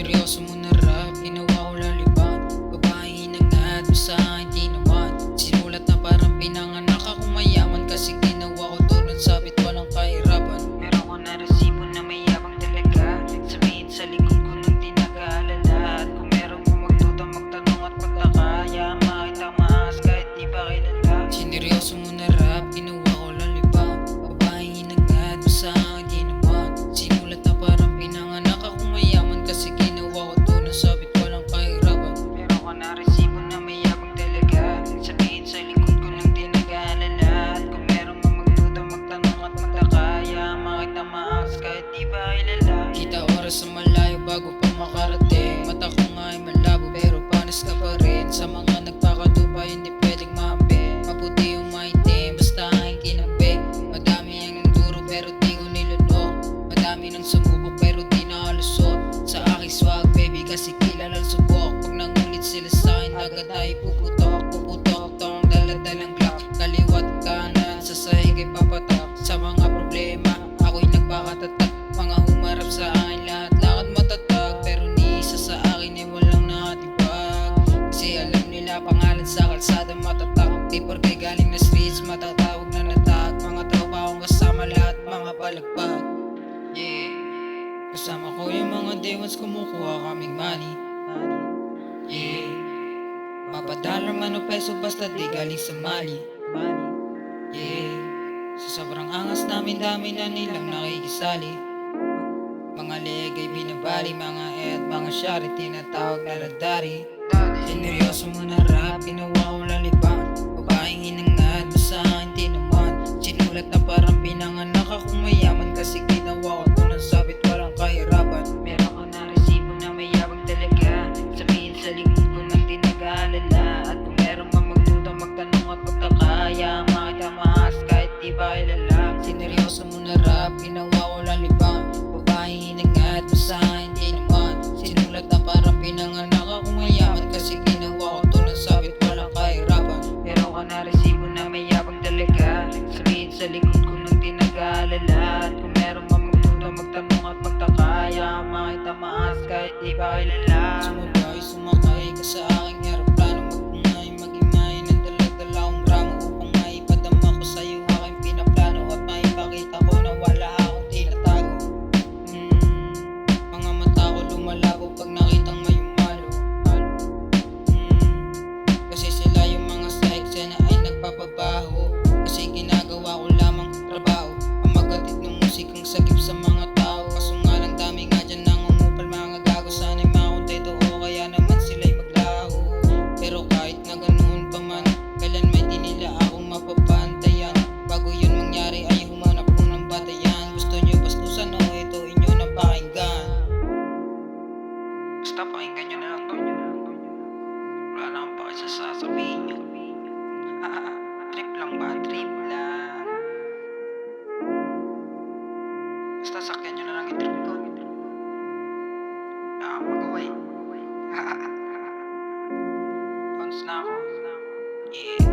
Sineryoso mo na rap, ginawa Kita oras sa malayo bago pa makarating. Mata ko nga ay malabo pero panis ka pa rin. Sa mga nagpakatupa hindi pwedeng maambi. Maputi yung maitim basta aking kinabi Madami ang nagturo pero di ko nilunok Madami nang sumubok pero di nakalusot Sa aking swag baby kasi kilalang subok. Pag nangulit sila sa akin agad ay puputok Puputok. Tong daladalang glock Kaliwat kanan sa sahig ay papatak. Sa mga problema dewats kumukuha kaming money. Yeah. Mapadala man o peso basta di galing sa mali Yeah. Sa sobrang angas namin dami na nilang nakikisali. Mga leg ay binabali Mga ed, mga shari Tinatawag na ladari Sineryoso mo na rap Ginawa ba kilala Sineryoso mo na rap Ginawa ko lalibang. Babae hinangad mo sa akin di naman. Sinulat na parang pinanganak akong mayaman. Kasi ginawa ko to ng sabit walang kahirapan. Pero ka na resibo na may yabang talaga Sabihin sa likod ko nang di nag-aalala At kung meron man magduda magtanong at magtaka Yaman makita maas kahit di ba kilala. Sumabay, sumakay ka sa aking sagip sa mga tao Kaso nga lang dami nga dyan nang umupal mga gago Sana'y makontento o kaya naman sila'y maglaho. Pero kahit na ganoon pa man Kailan may di nila akong mapapantayan? Bago yun mangyari ay humanap ko ng batayan. Gusto nyo bastusan o ito inyo na pakinggan? Basta pakinggan nyo na lang to Wala na akong paki sa sasabihin nyo sasakyan nyo na lang yung trip ko. Ah, mag-away. Bounce na ako. Yeah.